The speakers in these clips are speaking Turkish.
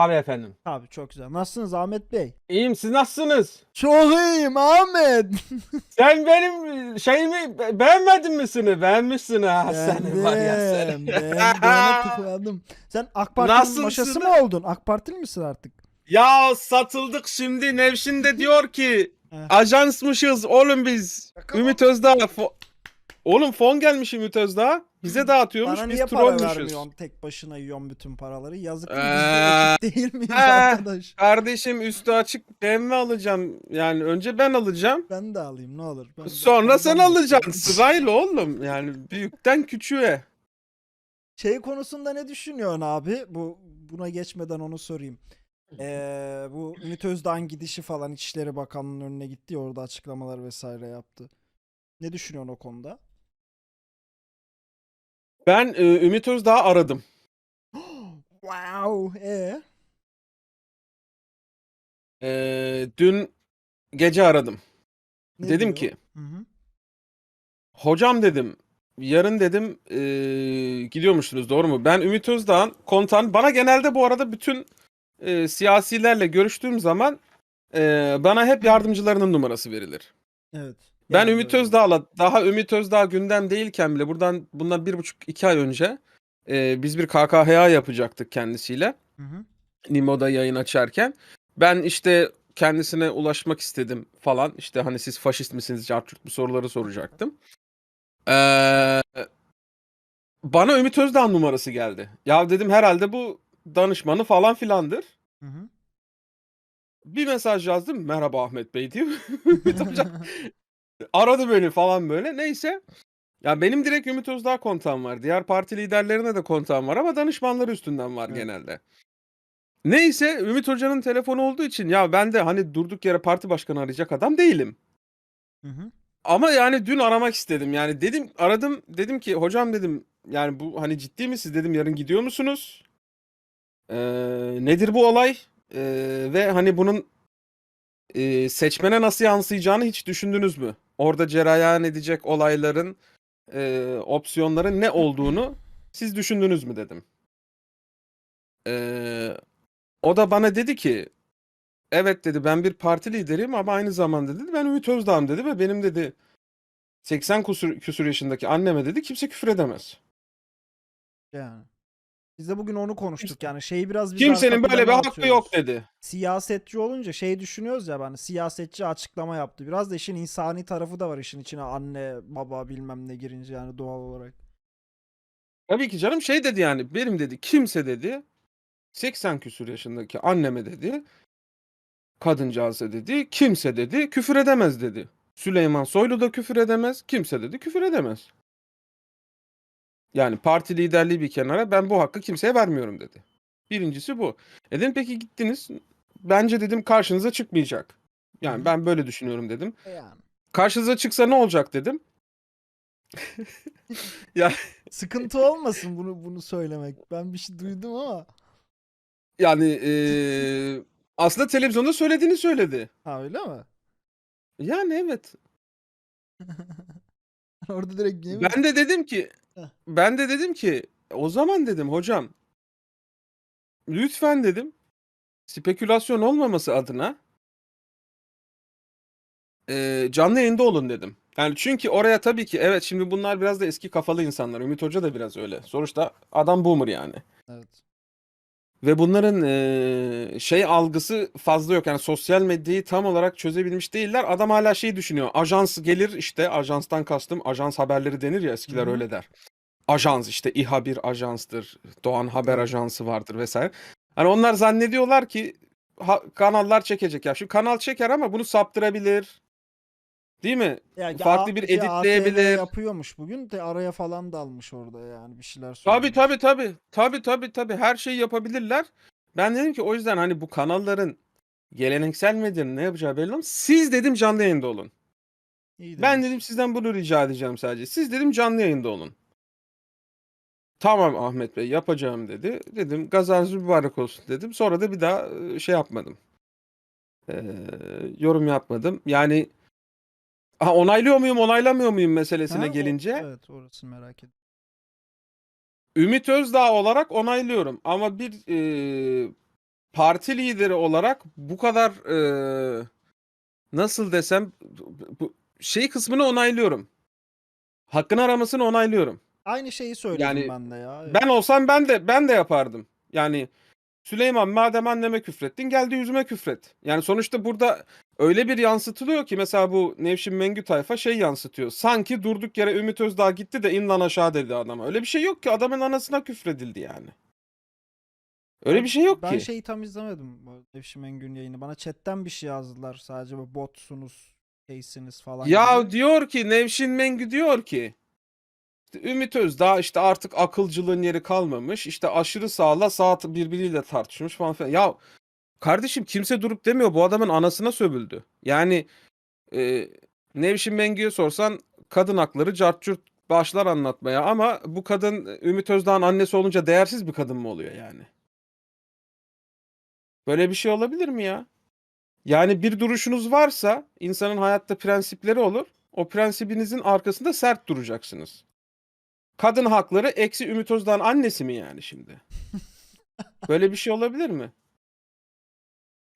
Tabii efendim. Abi çok güzel. Nasılsınız Ahmet Bey? İyiyim siz nasılsınız? Çok iyiyim Ahmet. Sen benim şeyimi be- beğenmedin mi sını? Beğenmişsin ha seni var ya seni. Beğendim. Sen AK Parti'nin Nasılsın? maşası mı oldun? AK Partili misin artık? ya satıldık şimdi Nevşin de diyor ki Heh. ajansmışız oğlum biz. Ümit Özdağ fo- Oğlum fon gelmiş Ümit Özdağ. Bize dağıtıyormuş Bana biz niye para trollmüşüz. vermiyorsun? Tek başına yiyorsun bütün paraları. Yazık Ee, değil biz de ekip değil miyiz ee. arkadaş? Kardeşim üstü açık BMW alacağım. Yani önce ben alacağım. Ben de alayım ne olur. Ben de- Sonra sen de alacaksın istiyorum. sırayla oğlum. Yani büyükten küçüğe. Şey konusunda ne düşünüyorsun abi? Bu buna geçmeden onu sorayım. Ee, bu Ümit Özdağ'ın gidişi falan İçişleri Bakanlığı'nın önüne gitti ya orada açıklamalar vesaire yaptı. Ne düşünüyorsun o konuda? Ben e, Ümit Özdağ'ı aradım. wow. E E, dün gece aradım. ne dedim diyor? ki Hı hı. hocam dedim yarın dedim e, gidiyormuşsunuz doğru mu? Ben Ümit Özdağ'ın kontan bana genelde bu arada bütün e, siyasilerle görüştüğüm zaman e, bana hep yardımcılarının numarası verilir. Evet. Ben Yani Ümit. Özdağ'la daha Ümit Özdağ gündem değilken bile buradan bundan bir buçuk iki ay önce e, biz bir KKHA yapacaktık kendisiyle. Hı hı. Nimo'da yayın açarken. Ben işte kendisine ulaşmak istedim falan. İşte hani siz faşist misiniz? Cartürt bu soruları soracaktım. Ee, bana Ümit Özdağ numarası geldi. Ya dedim herhalde bu danışmanı falan filandır. Hı hı. Bir mesaj yazdım. Merhaba Ahmet Bey diye. Ümit aradı beni falan böyle. Neyse. Ya benim direkt Ümit Özdağ kontağım var. Diğer parti liderlerine de kontağım var ama danışmanları üstünden var Evet. genelde. Neyse Ümit Hoca'nın telefonu olduğu için ya ben de hani durduk yere parti başkanı arayacak adam değilim. Hı hı. Ama yani dün aramak istedim. Yani dedim aradım dedim ki hocam dedim yani bu hani ciddi misiniz dedim yarın gidiyor musunuz? Ee, nedir bu olay? Ee, ve hani bunun e, seçmene nasıl yansıyacağını hiç düşündünüz mü? Orada cereyan edecek olayların e, opsiyonların ne olduğunu siz düşündünüz mü dedim. Ee, o da bana dedi ki evet dedi ben bir parti lideriyim ama aynı zamanda dedi ben Ümit Özdağ'ım dedi ve benim dedi 80 kusur, küsur yaşındaki anneme dedi kimse küfür edemez. Yani. Biz de bugün onu konuştuk yani şeyi biraz biz Kimsenin arka böyle bir plana hakkı atıyoruz. yok dedi. Siyasetçi olunca şey düşünüyoruz ya ben siyasetçi açıklama yaptı. Biraz da işin insani tarafı da var işin içine anne baba bilmem ne girince yani doğal olarak. Tabii ki canım şey dedi yani benim dedi kimse dedi 80 küsur yaşındaki anneme dedi kadıncağıza dedi kimse dedi küfür edemez dedi. Süleyman Soylu da küfür edemez kimse dedi küfür edemez. Yani parti liderliği bir kenara ben bu hakkı kimseye vermiyorum dedi. Birincisi bu. E dedim peki gittiniz bence dedim karşınıza çıkmayacak. Yani Hı. ben böyle düşünüyorum dedim. E Yani. Karşınıza çıksa ne olacak dedim. ya Sıkıntı olmasın bunu bunu söylemek. Ben bir şey duydum ama. Yani eee, aslında televizyonda söylediğini söyledi. Ha öyle mi? Yani evet. Orada direkt Ben de dedim ki Heh. ben de dedim ki o zaman dedim hocam lütfen dedim spekülasyon olmaması adına eee, canlı yayında olun dedim. Yani çünkü oraya tabii ki evet şimdi bunlar biraz da eski kafalı insanlar. Ümit Hoca da biraz öyle. Sonuçta adam boomer yani. Evet. Ve bunların eee, şey algısı fazla yok. Yani sosyal medyayı tam olarak çözebilmiş değiller. Adam hala şey düşünüyor. Ajans gelir işte ajanstan kastım ajans haberleri denir ya eskiler Hı öyle der. Ajans işte İHA bir ajanstır. Doğan Haber. Ajansı vardır vesaire. Hani onlar zannediyorlar ki ha- kanallar çekecek ya. Şu kanal çeker ama bunu saptırabilir. Değil mi? Ya, Farklı bir editleyebilir. yapıyormuş bugün de araya falan dalmış orada yani bir şeyler Tabii söylemiş. tabii tabii. Tabii tabii tabii. Her şeyi yapabilirler. Ben dedim ki o yüzden hani bu kanalların geleneksel medyanın ne yapacağı belli olmaz. Siz dedim canlı yayında olun. İyi Ben dedim sizden bunu rica edeceğim sadece. Siz dedim canlı yayında olun. Tamam Ahmet Bey yapacağım dedi. Dedim gazanız mübarek olsun dedim. Sonra da bir daha şey yapmadım. Ee, yorum yapmadım. Yani ha, onaylıyor muyum onaylamıyor muyum meselesine Ha, o- gelince evet orasını merak ettim. Ümit Özdağ olarak onaylıyorum ama bir e, parti lideri olarak bu kadar e, nasıl desem bu şey kısmını onaylıyorum. Hakkını aramasını onaylıyorum. Aynı şeyi söyledim Yani ben de ya. Evet. Ben olsam ben de ben de yapardım. Yani Süleyman madem anneme küfrettin geldi yüzüme küfret. Yani sonuçta burada öyle bir yansıtılıyor ki mesela bu Nevşin Mengü tayfa şey yansıtıyor. Sanki durduk yere Ümit Özdağ gitti de in lan aşağı dedi adama. Öyle bir şey yok ki adamın anasına küfredildi yani. Öyle bir şey yok ben ki. şeyi tam izlemedim. bu Nevşin Mengü'nün yayını. Bana chatten bir şey yazdılar. Sadece bu botsunuz, şeysiniz falan Ya gibi. diyor ki Nevşin Mengü diyor ki Ümit Özdağ işte artık akılcılığın yeri kalmamış. İşte aşırı sağla sağ birbiriyle tartışmış falan filan. Ya kardeşim kimse durup demiyor bu adamın anasına sövüldü. Yani e, Nevşin Mengü'ye sorsan kadın hakları cart curt başlar anlatmaya ama bu kadın Ümit Özdağ'ın annesi olunca değersiz bir kadın mı oluyor yani? Böyle bir şey olabilir mi ya? Yani bir duruşunuz varsa insanın hayatta prensipleri olur. O prensibinizin arkasında sert duracaksınız. Kadın hakları eksi Ümit Özdağ'ın annesi mi yani şimdi? Böyle bir şey olabilir mi?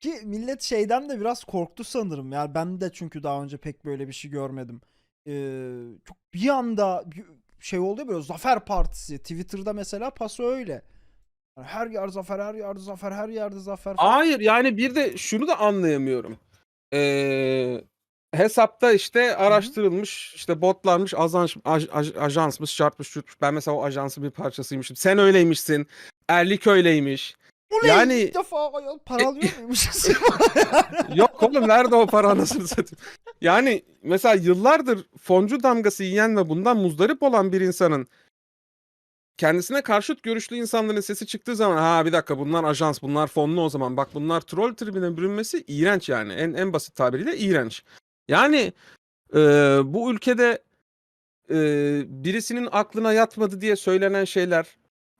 Ki millet şeyden de biraz korktu sanırım. Yani ben de çünkü daha önce pek böyle bir şey görmedim. Ee, çok bir anda bir şey oldu ya böyle Zafer Partisi. Twitter'da mesela paso öyle. Yani her yer zafer, her yerde zafer, her yerde zafer. Hayır yani bir de şunu da anlayamıyorum. Ee, hesapta işte araştırılmış işte botlarmış azans, aj, aj- ajansmış çarpmış çürtmüş. Ben mesela o ajansın bir parçasıymışım. Sen öyleymişsin. Erlik öyleymiş. Bu yani- İlk defa ayol para alıyor muymuşuz? Yok oğlum nerede o para anasını satayım. Yani mesela yıllardır foncu damgası yiyen ve bundan muzdarip olan bir insanın kendisine karşıt görüşlü insanların sesi çıktığı zaman ha bir dakika bunlar ajans bunlar fonlu o zaman bak bunlar troll tribüne bürünmesi iğrenç yani en en basit tabiriyle iğrenç. Yani e, bu ülkede e, birisinin aklına yatmadı diye söylenen şeyler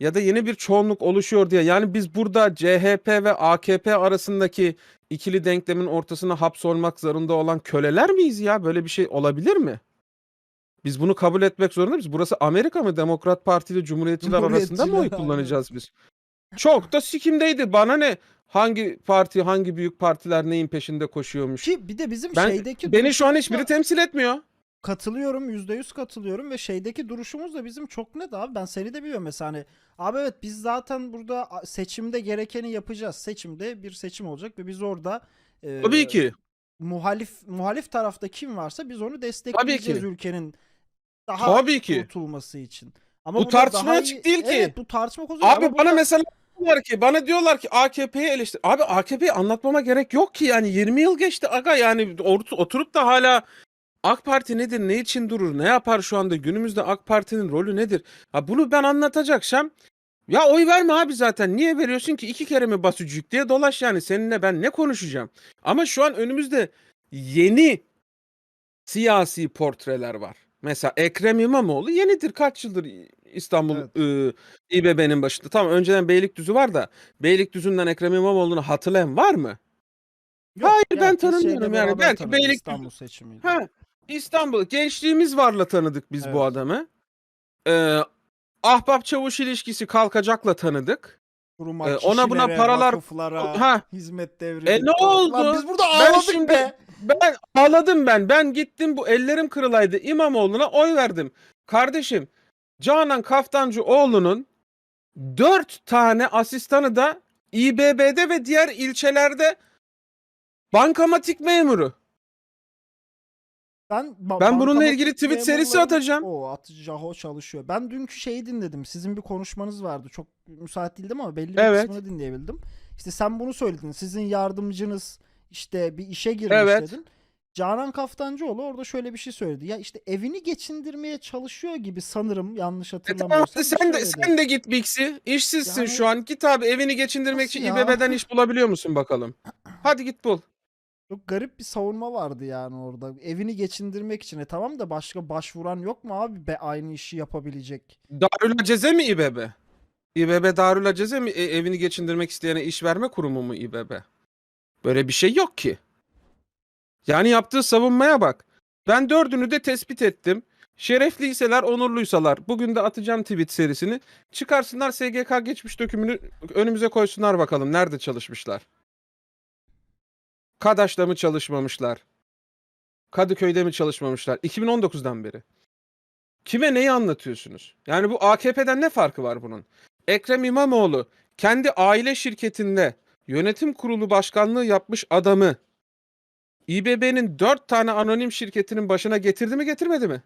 ya da yeni bir çoğunluk oluşuyor diye yani biz burada CHP ve AKP arasındaki ikili denklemin ortasına hapsolmak zorunda olan köleler miyiz ya? Böyle bir şey olabilir mi? Biz bunu kabul etmek zorunda mıyız? Burası Amerika mı? Demokrat Parti ile Cumhuriyetçiler arasında mı oy kullanacağız biz? Çok da sikimdeydi. Bana ne? Hangi parti, hangi büyük partiler neyin peşinde koşuyormuş? Ki bir de bizim Ben, şeydeki beni şu an hiçbiri temsil etmiyor. katılıyorum %100 katılıyorum ve şeydeki duruşumuz da bizim çok net abi ben seni de biliyorum mesela hani abi evet biz zaten burada seçimde gerekeni yapacağız seçimde bir seçim olacak ve biz orada e, Tabii ki. muhalif muhalif tarafta kim varsa biz onu destekleyeceğiz ülkenin daha Tabii ki. kurtulması için. Ama Bu daha açık iyi- değil ki. Evet bu tartışma konusu. Abi bana burada- mesela diyorlar ki bana diyorlar ki AKP'yi eleştir. Abi AKP'yi anlatmama gerek yok ki yani 20 yıl geçti aga yani oturup da hala AK Parti nedir, ne için durur, ne yapar şu anda günümüzde AK Parti'nin rolü nedir? Ha bunu ben anlatacaksam ya oy verme abi zaten. Niye veriyorsun ki? iki kere mi basıcık diye dolaş yani. Seninle ben ne konuşacağım? Ama şu an önümüzde yeni siyasi portreler var. Mesela Ekrem İmamoğlu yenidir. Kaç yıldır İstanbul Evet. ıı, İBB'nin başında. Tamam önceden Beylikdüzü var da Beylikdüzü'nden Ekrem İmamoğlu'nu hatırlayan var mı? Yok, Hayır, ben herkes tanımıyorum yani. beraber Belki tanıdı, Beylikdüzü- İstanbul seçimiyle. Ha, İstanbul gençliğimiz varla tanıdık biz Evet. bu adamı. Ee, ahbap çavuş ilişkisi kalkacakla tanıdık. Kuruma, Ee, ona buna paralar- Ha. hizmet devri. E ne oldu? Lan biz burada Ben ağladık şimdi- be. Ben ağladım ben. Ben gittim bu ellerim kırılaydı. İmamoğlu'na oy verdim. Kardeşim Canan Kaftancıoğlu'nun dört tane asistanı da İBB'de ve diğer ilçelerde bankamatik memuru. Ben, ba- Ben bununla bankamatik ilgili tweet serisi memurların- atacağım. O atacağım o çalışıyor. Ben dünkü şeyi dinledim. Sizin bir konuşmanız vardı. Çok müsait değildim ama belli bir Evet. kısmını dinleyebildim. İşte sen bunu söyledin. Sizin yardımcınız işte bir işe girmiş Evet. dedin. Canan Kaftancıoğlu orada şöyle bir şey söyledi. Ya işte evini geçindirmeye çalışıyor gibi sanırım yanlış E hatırlamıyorsam. tamam bir sen de sen de git Bix'i. İşsizsin Yani- şu an. Git abi evini geçindirmek için ya? İBB'den iş bulabiliyor musun bakalım. Hadi git bul. Çok garip bir savunma vardı yani orada. Evini geçindirmek için. E tamam da başka başvuran yok mu abi be aynı işi yapabilecek? Darül Aceze mi İBB? İBB Darül Aceze mi E, evini geçindirmek isteyene iş verme kurumu mu İBB? Böyle bir şey yok ki. Yani yaptığı savunmaya bak. Ben dördünü de tespit ettim. Şerefliyseler, onurluysalar. Bugün de atacağım tweet serisini. Çıkarsınlar SGK geçmiş dökümünü önümüze koysunlar bakalım. Nerede çalışmışlar? Kadaş'ta mı çalışmamışlar? Kadıköy'de mi çalışmamışlar? 2019'dan beri. Kime neyi anlatıyorsunuz? Yani bu AKP'den ne farkı var bunun? Ekrem İmamoğlu kendi aile şirketinde yönetim kurulu başkanlığı yapmış adamı İBB'nin dört tane anonim şirketinin başına getirdi mi getirmedi mi?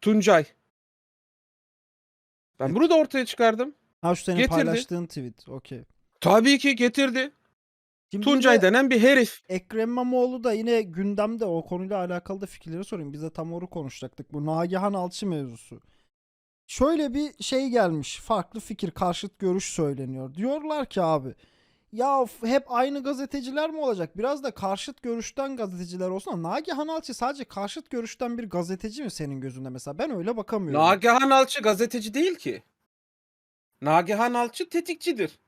Tuncay. Ben bunu da ortaya çıkardım. Ha şu senin Getirdi. paylaştığın tweet. Okey. Tabii ki getirdi. Şimdi Tuncay yine denen bir herif. Ekrem İmamoğlu da yine gündemde o konuyla alakalı da fikirleri sorayım. Biz de tam onu konuşacaktık. Bu Nagihan Alçı mevzusu. Şöyle bir şey gelmiş. Farklı fikir, karşıt görüş söyleniyor. Diyorlar ki abi ya hep aynı gazeteciler mi olacak? Biraz da karşıt görüşten gazeteciler olsun Nagihan Alçı sadece karşıt görüşten bir gazeteci mi senin gözünde mesela? Ben öyle bakamıyorum. Nagihan Alçı gazeteci değil ki. Nagihan Alçı tetikçidir.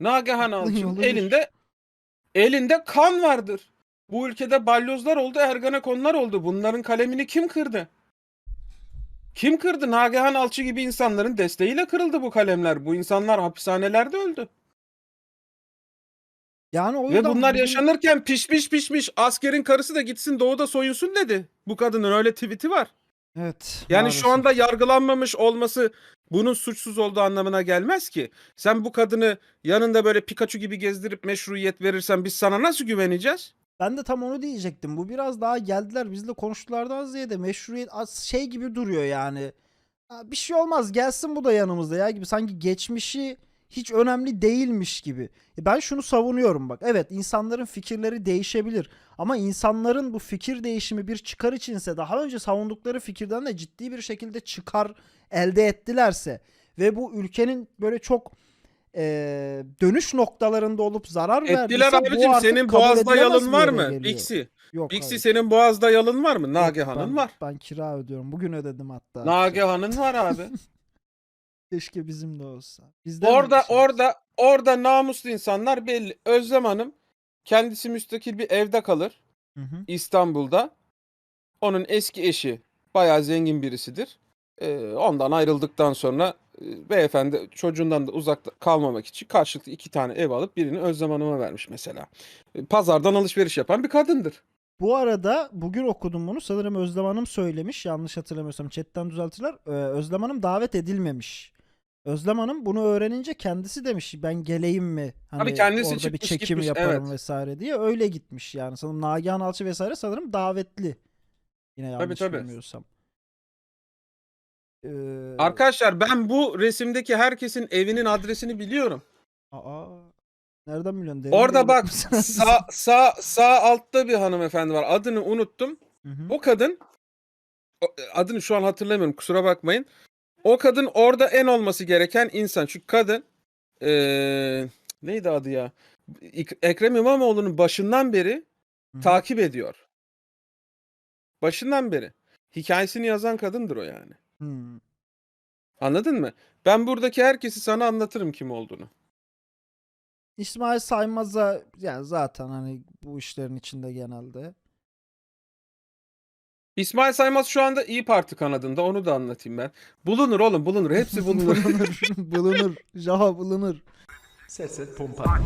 Nagihan Alçı'nın elinde elinde kan vardır. Bu ülkede balyozlar oldu, ergenekonlar oldu. Bunların kalemini kim kırdı? Kim kırdı? Nagihan Alçı gibi insanların desteğiyle kırıldı bu kalemler. Bu insanlar hapishanelerde öldü. yani o Ve yüzden bunlar yaşanırken pişmiş pişmiş askerin karısı da gitsin doğuda soyunsun dedi. Bu kadının öyle tweet'i var. Evet. Yani maalesef. şu anda yargılanmamış olması bunun suçsuz olduğu anlamına gelmez ki. Sen bu kadını yanında böyle Pikachu gibi gezdirip meşruiyet verirsen biz sana nasıl güveneceğiz? Ben de tam onu diyecektim. Bu biraz daha geldiler bizle konuştulardan ziyade meşruiyet şey gibi duruyor yani. Bir şey olmaz gelsin bu da yanımızda ya gibi sanki geçmişi hiç önemli değilmiş gibi. E Ben şunu savunuyorum bak. Evet insanların fikirleri değişebilir. Ama insanların bu fikir değişimi bir çıkar içinse daha önce savundukları fikirden de ciddi bir şekilde çıkar elde ettilerse ve bu ülkenin böyle çok e, dönüş noktalarında olup zarar Ettiler verdiyse bu abicim artık senin kabul boğazda edilemez yalın bir var yere mı? geliyor. Bixi. Yok Bixi hayır. senin boğazda yalın var mı? Yok, Nagihan'ın ben- var. Ben kira ödüyorum. Bugün ödedim hatta. Nagihan'ın var abi. Keşke bizim de olsa. Bizde mi orada şey- orada orada namuslu insanlar belli. Özlem Hanım kendisi müstakil bir evde kalır. Hı hı. İstanbul'da. Onun eski eşi bayağı zengin birisidir. Ee, ondan ayrıldıktan sonra e, beyefendi çocuğundan da uzakta kalmamak için karşılıklı iki tane ev alıp birini Özlem Hanım'a vermiş mesela. E, Pazardan alışveriş yapan bir kadındır. Bu arada bugün okudum bunu. Sanırım Özlem Hanım söylemiş. Yanlış hatırlamıyorsam chatten düzeltirler. Ee, Özlem Hanım davet edilmemiş. Özlem Hanım bunu öğrenince kendisi demiş ben geleyim mi? Hani Tabii kendisi orada bir çıkmış çekim gitmiş, yaparım evet. vesaire diye öyle gitmiş yani. Sanırım Nagihan Alçı vesaire sanırım davetli. Yine yanlış tabii. bilmiyorsam. Ee, Arkadaşlar ben bu resimdeki herkesin evinin adresini biliyorum. aa, nereden biliyorsun? Derin Orada bak sağ sağ sağ altta bir hanımefendi var. Adını unuttum. Hı hı. O kadın adını şu an hatırlamıyorum kusura bakmayın. O kadın orada en olması gereken insan. Çünkü kadın eee, neydi adı ya? Ekrem İmamoğlu'nun başından beri hı. takip ediyor. Başından beri. Hikayesini yazan kadındır o yani. Anladın mı? Ben buradaki herkesi sana anlatırım kim olduğunu. İsmail Saymaz'a yani zaten hani bu işlerin içinde genelde. İsmail Saymaz şu anda İyi Parti kanadında onu da anlatayım ben. Bulunur oğlum bulunur. Hepsi bulunur. bulunur. bulunur. Jaha bulunur. Set set pompa.